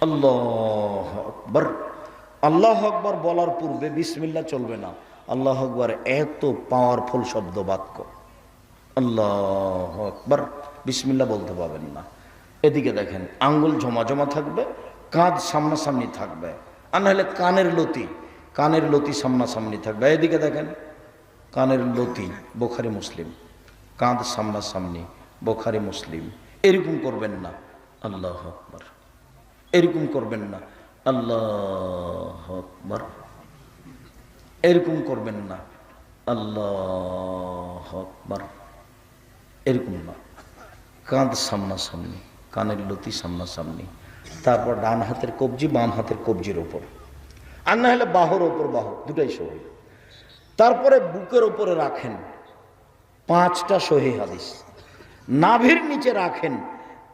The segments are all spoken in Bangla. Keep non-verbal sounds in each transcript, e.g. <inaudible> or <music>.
আল্লাহ আকবর। আল্লাহ আকবর বলার পূর্বে বিসমিল্লা চলবে না। আল্লাহ আকবর এত পাওয়ারফুল শব্দ বাক্য। আল্লাহ আকবর। বিসমিল্লা বলতে পারবেন না। এদিকে দেখেন, আঙ্গুল জমা জমা থাকবে, কাঁধ সামনাসামনি থাকবে। আর নাহলে কানের লতি কানের লতি সামনাসামনি থাকবে। এদিকে দেখেন, কানের লতি, বোখারি মুসলিম। কাঁধ সামনাসামনি, বোখারি মুসলিম। এরকম করবেন না। আল্লাহ আকবর। এরকম করবেন না। আল্লাহ আকবর। এরকম করবেন না। আল্লাহ আকবর। এরকম না। কাঁধ সামনাসামনি, কানের লতি সামনাসামনি, তারপর ডান হাতের কবজি, বাম হাতের কবজির ওপর। আর না হলে বাহুর ওপর বাহু, দুটাই সহি। তারপরে বুকের ওপরে রাখেন পাঁচটা সহি হাদিস। নাভির নিচে রাখেন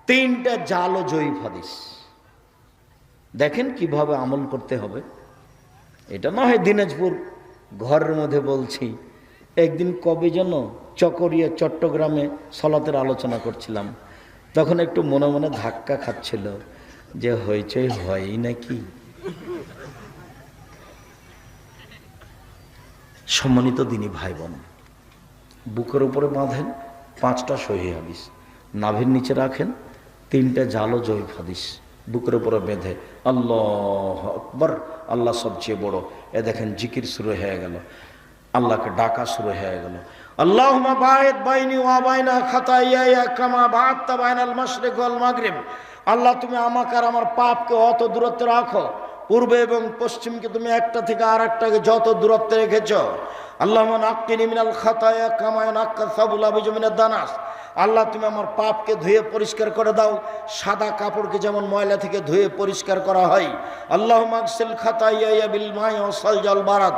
তিনটা জাল ও জয়ীফ হাদিস। দেখেন কীভাবে আমল করতে হবে। এটা না হয় দিনাজপুর ঘরের মধ্যে বলছি, একদিন কবে যেন চকরিয়া, চট্টগ্রামে সলাতের আলোচনা করছিলাম। তখন একটু মনে মনে ধাক্কা খাচ্ছিল যে, হইচই হয়ই নাকি? সম্মানিত দিনী ভাই বোন বুকের উপরে বাঁধেন পাঁচটা সহি হাদিস। নাভের নিচে রাখেন তিনটা জালো জৈব হাদিস। বুকের উপরে বেঁধে, আল্লাহ আকবর, আল্লাহ সবচেয়ে বড়। এ দেখেন জিকির শুরু হয়ে গেল, আল্লাহকে ডাকা শুরু হয়ে গেল। বাইনি আল্লাহ, তুমি আমাকে আর আমার পাপকে অত দূরত্বে রাখো। পূর্বে এবং পশ্চিমকে তুমি একটা থেকে আর একটাকে যত দূরত্বে রেখেছ। আল্লাহ নাক্কিনি মিনাল খাতায়া কামায় নাক্কা সাবুল আবিজমিনের দানাস আল্লাহ, তুমি আমার পাপকে ধুয়ে পরিষ্কার করে দাও। সাদা কাপড়কে যেমন ময়লা থেকে ধুয়ে পরিষ্কার করা হয়। আল্লাহ মাকসিল খাতাইয়া বিল মাই ও জল বারাত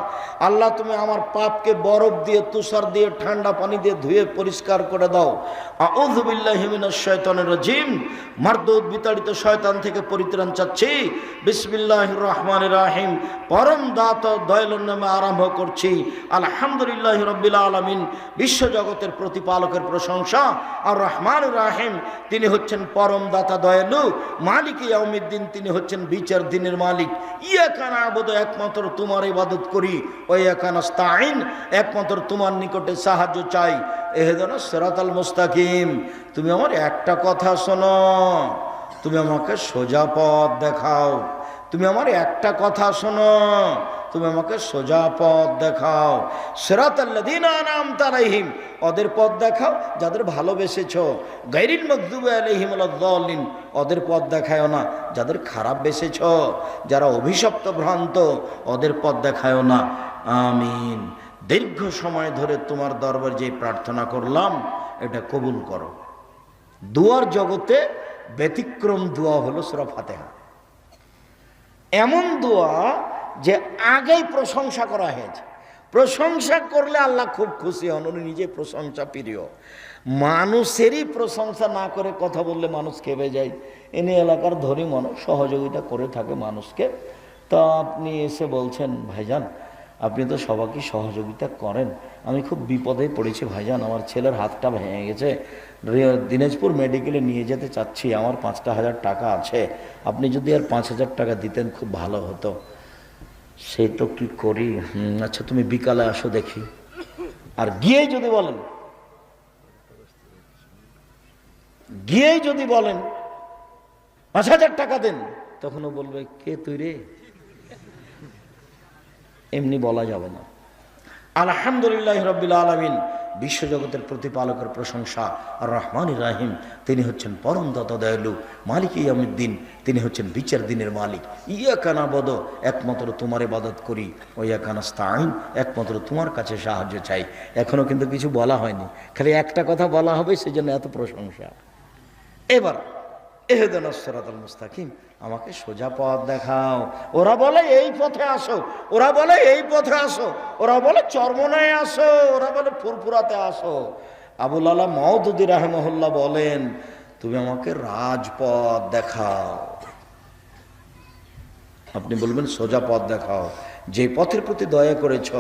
আল্লাহ, তুমি আমার পাপকে বরফ দিয়ে, তুষার দিয়ে, ঠান্ডা পানি দিয়ে ধুয়ে পরিষ্কার করে দাও। আউযুবিল্লাহি শয়তানের রাজিম। মারদুদ বিতাড়িত শয়তান থেকে পরিত্রাণ চাচ্ছি। বিসমিল্লাহির রহমানির রাহিম। পরম দাত দয়ালুর নামে আরম্ভ করছি। আলহামদুলিল্লাহ রব্বিল আলামিন। বিশ্বজগতের প্রতিপালকের প্রশংসা। আর রহমান রাহিম, তিনি হচ্ছেন পরম দাতা দয়ালু। মালিক ইয়াউমিদ্দিন, তিনি হচ্ছেন বিচার দিনের মালিক। ইয়া কানা আবদ, একমাত্র তোমার ইবাদত করি। ও ইয়া কানাস্তাইন একমাত্র তোমার নিকটে সাহায্য চাই। এহেদনা সেরাতাল মুস্তাকিম। তুমি আমার একটা কথা শোনো, তুমি আমাকে সোজা পথ দেখাও। তুমি আমার একটা কথা শোনো তুমি আমাকে সোজা পথ দেখাও। সেরাতাল্লাদিন আনাম তালাইহিম ওদের পথ দেখাও যাদের ভালোবেসেছ। গাইরিন মকদুবে আলহিম আলাদ্দিন ওদের পথ দেখায় না যাদের খারাপ বেসেছ। যারা অভিশপ্ত ভ্রান্ত, ওদের পথ দেখায় না। আমিন। দীর্ঘ সময় ধরে তোমার দরবার যে প্রার্থনা করলাম, এটা কবুল করো। দুয়ার জগতে ব্যতিক্রম দোয়া হলো সুরা ফাতেহা। এমন দোয়া যে আগেই প্রশংসা করা হয়েছে। প্রশংসা করলে আল্লাহ খুব খুশি হন, উনি নিজে প্রশংসা প্রিয়। মানুষেরই প্রশংসা না করে কথা বললে মানুষ খেপে যায়। এনে এলাকার ধনী মানুষ সহযোগিতা করে থাকে মানুষকে। তা আপনি এসে বলছেন, ভাইজান, আপনি তো সবাইকে সহযোগিতা করেন। আমি খুব বিপদে পড়েছি, ভাইজান, আমার ছেলের হাতটা ভেঙে গেছে। দিনাজপুর মেডিকেলে নিয়ে যেতে চাচ্ছি, আমার পাঁচটা হাজার টাকা আছে। আপনি যদি আর পাঁচ হাজার টাকা দিতেন, খুব ভালো হতো। সে তো কি করি? আচ্ছা তুমি বিকালে আসো দেখি। আর গিয়ে যদি বলেন, গিয়ে যদি বলেন, পাঁচ হাজার টাকা দেন তখনও বলবে, কে তুই রে? এমনি বলা যাবে না। আলহামদুলিল্লাহ রবিল আলমিন বিশ্বজগতের প্রতিপালকের প্রশংসা আর রহমান রাহিম তিনি হচ্ছেন পরম দয়ালু মালিক ইয়ামুদ্দিন। তিনি হচ্ছেন বিচার দিনের মালিক। ইয়া কানা বদ একমাত্র তোমার ইবাদত করি। ও ইয়া কানাস্তাইন একমাত্র তোমার কাছে সাহায্য চাই। এখনও কিন্তু কিছু বলা হয়নি। খালি একটা কথা বলা হবে, সেজন্য এত প্রশংসা। এবার এহেদনসরাতুল মুস্তাকিম। আমাকে সোজা পথ দেখাও। ওরা বলে, এই পথে আসো। ওরা বলে, এই পথে আসো। ওরা বলে, চর্মনায় আসো। ওরা বলে, ফুরফুরাতে আসো। আবুল আলা মহদুদি রাহেমহল্লা বলেন, তুমি আমাকে রাজপথ দেখাও। আপনি বলবেন, সোজা পথ দেখাও। যে পথের প্রতি দয়া করেছ,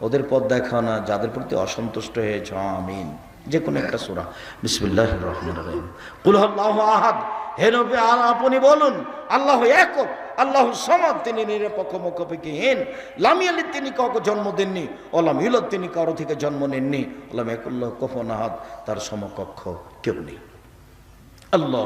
ওদের পথ দেখাও না, যাদের প্রতি অসন্তুষ্ট হয়েছ। আমিন। যে কোনো একটা সুরা। বিসমুল্লাহ রহমান রহিম। কুল আহাদ। হে নবী, আর আপনি বলুন, আল্লাহ একক, আল্লাহ সমাদ, তিনি নিরপেক্ষ, মুখপেক্ষীহীন। লামিয়ালি তিনি কাউকে জন্ম দেননি ওলাম ইলত তিনি কারও থেকে জন্ম নেননি। ওলাম একুল্লাহ কফনাহাদ তার সমকক্ষ কেউ নেই। আল্লাহ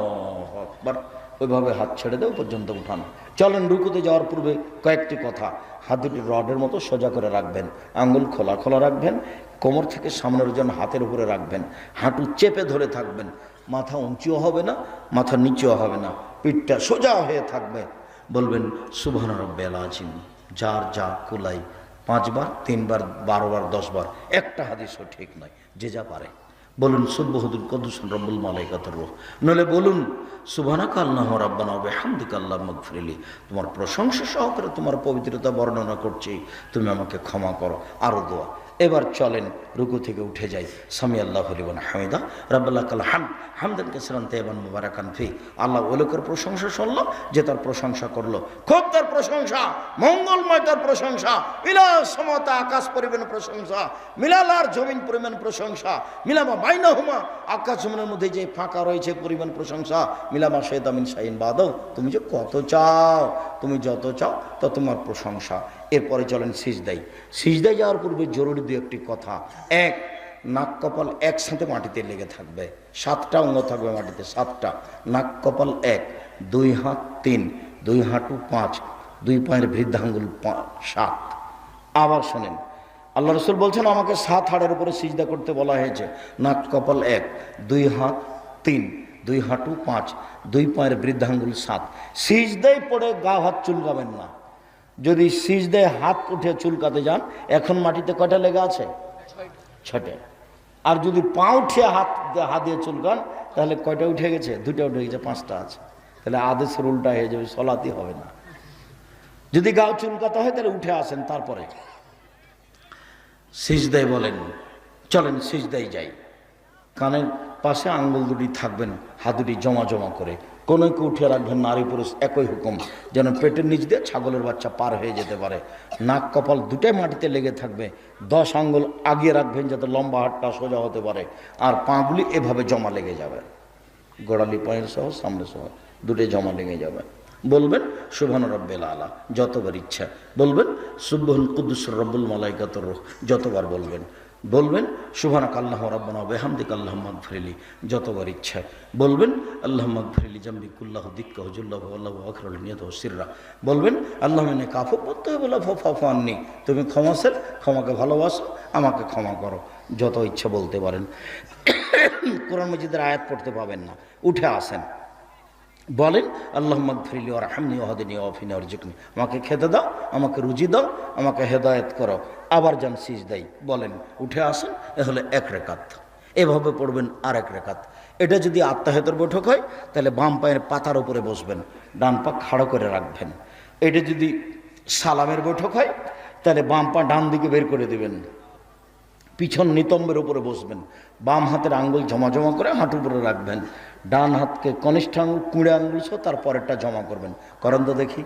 ওইভাবে হাত ছেড়ে দেও, পর্যন্ত উঠান। চলেন, রুকুতে যাওয়ার পূর্বে কয়েকটি কথা। হাত দুটি রডের মতো সোজা করে রাখবেন। আঙ্গুল খোলা খোলা রাখবেন। কোমর থেকে সামনের ওজন হাতের উপরে রাখবেন। হাঁটু চেপে ধরে থাকবেন। মাথা উঁচুও হবে না, মাথা নিচুও হবে না। পিঠটা সোজা হয়ে থাকবে। বলবেন, সুবহান রব্বেল আজিম যার যা কুলাই, পাঁচবার, তিনবার, বারোবার, দশবার। একটা হাদিসও ঠিক নয়, যে যা পারে। বলুন সুব্বহুদুল কদুসুন রব্বুল মালাইকাতুর রূহ। নলে বলুন, সুবহানাক আল্লাহু রাব্বানা ওয়া বিহামদিকা আল্লাহ মাগফিরলি তোমার প্রশংসা সহকারে তোমার পবিত্রতা বর্ণনা করছি। তুমি আমাকে ক্ষমা করো, আরও দোয়া। এবার চলেন রুকু থেকে উঠে যাই। সামি আল্লাহ হলিবান হামিদা। রাব্বাল্লাহ কাল হাম। হামদান কেসরান তেবান মুবারাকান ফি। আল্লাহ ওই লোকের প্রশংসা শুনলো, যে তার প্রশংসা করল। খুব তার প্রশংসা, মঙ্গলময় তার প্রশংসা। মিলা সমতা, আকাশ পরিমাণ প্রশংসা। মিলালার জমিন পরিমাণ প্রশংসা। মিলামা বাইনা হুমা আকাশ জমিনের মধ্যে যে ফাঁকা রয়েছে পরিমাণ প্রশংসা। মিলামা শেদামিন শাহিন বাদও তুমি যে কত চাও, তুমি যত চাও তত তোমার প্রশংসা। এরপরে চলেন সিজদাই সিজদাই যাওয়ার পূর্বে জরুরি দু একটি কথা। এক, নাক কপাল একসাথে মাটিতে লেগে থাকবে। সাতটা অঙ্গ থাকবে মাটিতে, সাতটা। নাক কপাল এক, দুই হাত তিন, দুই হাঁটু পাঁচ, দুই পায়ের বৃদ্ধাঙ্গুল সাত। আবার শোনেন, আল্লাহ রসুল বলছেন, আমাকে সাত হাড়ের উপরে সিজদা করতে বলা হয়েছে। নাক কপাল এক, দুই হাত তিন, দুই হাঁটু পাঁচ, দুই পায়ের বৃদ্ধাঙ্গুল সাত। সিজদাই পড়ে গা হাত চুলকাবেন না। যদি সিজদায় হাত উঠে চুলকাতে যান, এখন মাটিতে কয়টা লেগে আছে? ছটে আর যদি পা উঠে হাত হাত দিয়ে চুলকান, তাহলে কয়টা উঠে গেছে? দুটা উঠে গেছে, পাঁচটা আছে। তাহলে আদেশের উল্টা হয়ে যাবে, সলাতি হবে না। যদি গাও চুলকাতে হয়, তাহলে উঠে আসেন তারপরে। সিজদাই বলেন, চলেন সিজদাই যাই। কানের পাশে আঙ্গুল দুটি থাকবেন হাত দুটি জমা জমা করে। কোনো কেউ উঠে রাখবেন নারী পুরুষ একই হুকুম, যেন পেটের নিচ দিয়ে ছাগলের বাচ্চা পার হয়ে যেতে পারে। নাক কপাল দুটাই মাটিতে লেগে থাকবে, দশ আঙ্গুল আগিয়ে রাখবেন যাতে লম্বা হাটটা সোজা হতে পারে, আর পাগুলি এভাবে জমা লেগে যাবে। গোড়ালি পায়ের সহ, সামনে সহ, দুটোই জমা লেগে যাবে। বলবেন সুবহান রব্বেল আলা, যতবার ইচ্ছা। বলবেন সুবহান কুদ্দুস রব্বুল মালাইকাতুর রূহ, যতবার বলবেন। বলবেন সুবহানাক আল্লাহ রাব্বানা বেহামদিক আল্লাহ ফরিলি যতবার ইচ্ছা বলবেন, আল্লাহ ফরিলি জাম্বিকুল্লাহ দিক্কা হজুল্লাহ আল্লাহ আখরুল নিয়ত সিররা। বলবেন, আল্লাহ মেনে কাফু পড়তে হবে ফাননি তুমি ক্ষমা ক্ষমাসের ক্ষমাকে ভালোবাসো, আমাকে ক্ষমা করো। যত ইচ্ছা বলতে পারেন। <coughs> কোরআন মজিদের আয়াত পড়তে পাবেন না। উঠে আসেন। বলেন আল্লাহ মগফিরলি ওর হামনি ওহাদিনী অফিনী অর্জুকনি আমাকে খেতে দাও, আমাকে রুজি দাও, আমাকে হেদায়ত করো, আবার যান সিজ দেয় বলেন, উঠে আসেন, এ হলে এক রেখাত। এভাবে পড়বেন আর এক রেখাত। এটা যদি আত্মাহেতর বৈঠক হয়, তাহলে বাম পায়ের পাতার উপরে বসবেন, ডান পা খাড়ো করে রাখবেন। এটা যদি সালামের বৈঠক হয়, তাহলে বাম পা ডান দিকে বের করে দেবেন। পিছন নিতম্বের উপরে বসবেন, বাম হাতের আঙ্গুল জমা জমা করে হাঁটু উপরে রাখবেন। ডান হাতকে কনিষ্ঠ আঙ্গুল কুড়ে আঙ্গুল সহ তার পরেরটা জমা করবেন। করেন তো দেখি।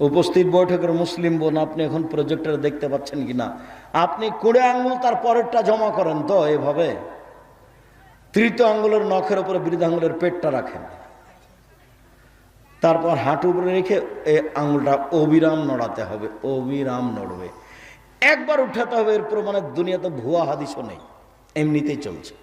উপস্থিত বৈঠকের মুসলিম বোন, আপনি এখন প্রজেক্টরে দেখতে পাচ্ছেন কি না? আপনি কুড়ে আঙ্গুল তার পরেরটা জমা করেন তো এভাবে। তৃতীয় আঙ্গুলের নখের উপরে বৃদ্ধ আঙ্গুলের পেটটা রাখেন। তারপর হাঁটু উপরে রেখে এই আঙুলটা অবিরাম নড়াতে হবে, অবিরাম নড়বে। একবার উঠাতে হবে এর প্রমাণে দুনিয়াতে ভুয়া হাদিসও নেই। এমনিতেই চলছে।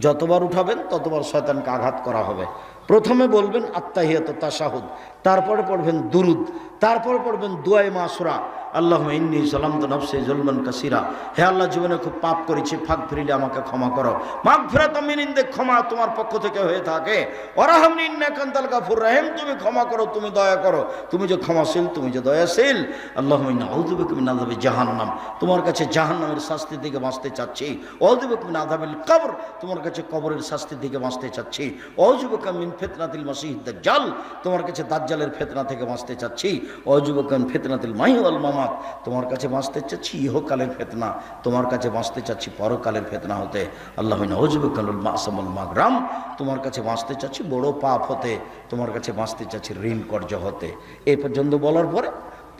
যতবার উঠাবেন, ততবার শয়তানকে আঘাত করা হবে। প্রথমে বলবেন আত্মাহিয়াত তাসাহুদ তারপরে পড়বেন দুরুদ, তারপরে পড়বেন দুয়াই মাসুরা আল্লাহ ইন্নি সালাম তো নফসে জুলমান কাসিরা। হে আল্লাহ, জীবনে খুব পাপ করেছি, ফাঁক ফিরিলে আমাকে ক্ষমা করো। মাঘ ফেরাত মিনিন্দে ক্ষমা তোমার পক্ষ থেকে হয়ে থাকে। ওরাহামনি ইন্নাকান্তাল গাফুর রাহিম, তুমি ক্ষমা করো, তুমি দয়া করো। তুমি যে ক্ষমাশীল, তুমি যে দয়াশীল। আল্লাহ আউদুবিকুমিন আদাবি জাহান্নাম। তোমার কাছে জাহান্নামের শাস্তি থেকে বাঁচতে চাচ্ছি। অজুবিকুমিন আদাবিল কবর, তোমার কাছে কবরের শাস্তি থেকে বাঁচতে চাচ্ছি। অজুবকামিন ফেতনাতিল মাসিহ দাজ্জাল, তোমার কাছে দাজ্জালের ফেতনা থেকে বাঁচতে চাচ্ছি। অজুবকান ফেতনাতিল মাহিউল মামাত তোমার কাছে বাঁচতে চাচ্ছি ইহকালের ফেতনা, তোমার কাছে বাঁচতে চাচ্ছি পরকালের ফেতনা হতে। আল্লাহ অজুবকানুল মাসামুল মাগরাম তোমার কাছে বাঁচতে চাচ্ছি বড় পাপ হতে, তোমার কাছে বাঁচতে চাচ্ছি ঋণ কর্য হতে। এই পর্যন্ত বলার পরে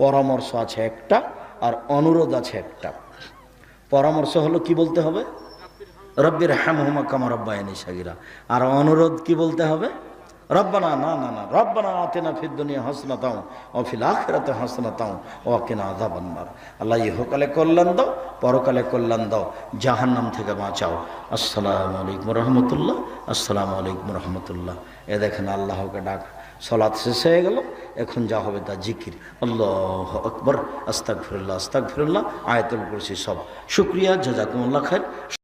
পরামর্শ আছে একটা আর অনুরোধ আছে একটা। পরামর্শ হলো কি বলতে হবে? রব্বির হ্যাম হুমা কামার রব্বায়নি সাগিরা। আর অনুরোধ কি বলতে হবে? রব্বানা, না না না, রব্বানা আতেনা ফিদ দুনিয়া হাসনা তাও ও ফিল আখিরাতে হাসনা তাও ও কেনা আদাবান্নার আল্লাহ ইহকালে কল্যাণ দাও, পরকালে কল্যাণ দাও, জাহান্নাম থেকে বাঁচাও। আসসালামু আলাইকুম রহমতুল্লাহ, আসসালামু আলাইকুম রহমতুল্লাহ। এ দেখেন আল্লাহকে ডাক, সলাৎ শেষ হয়ে গেল, এখন যা হবে তা জিকির। আল্লাহ আকবর আস্তাক ফিরুল্লাহ আস্তাক ফিরুল্লাহ আয়াতুল করছি সব। শুক্রিয়া, জাজাকুমুল্লাহ খায়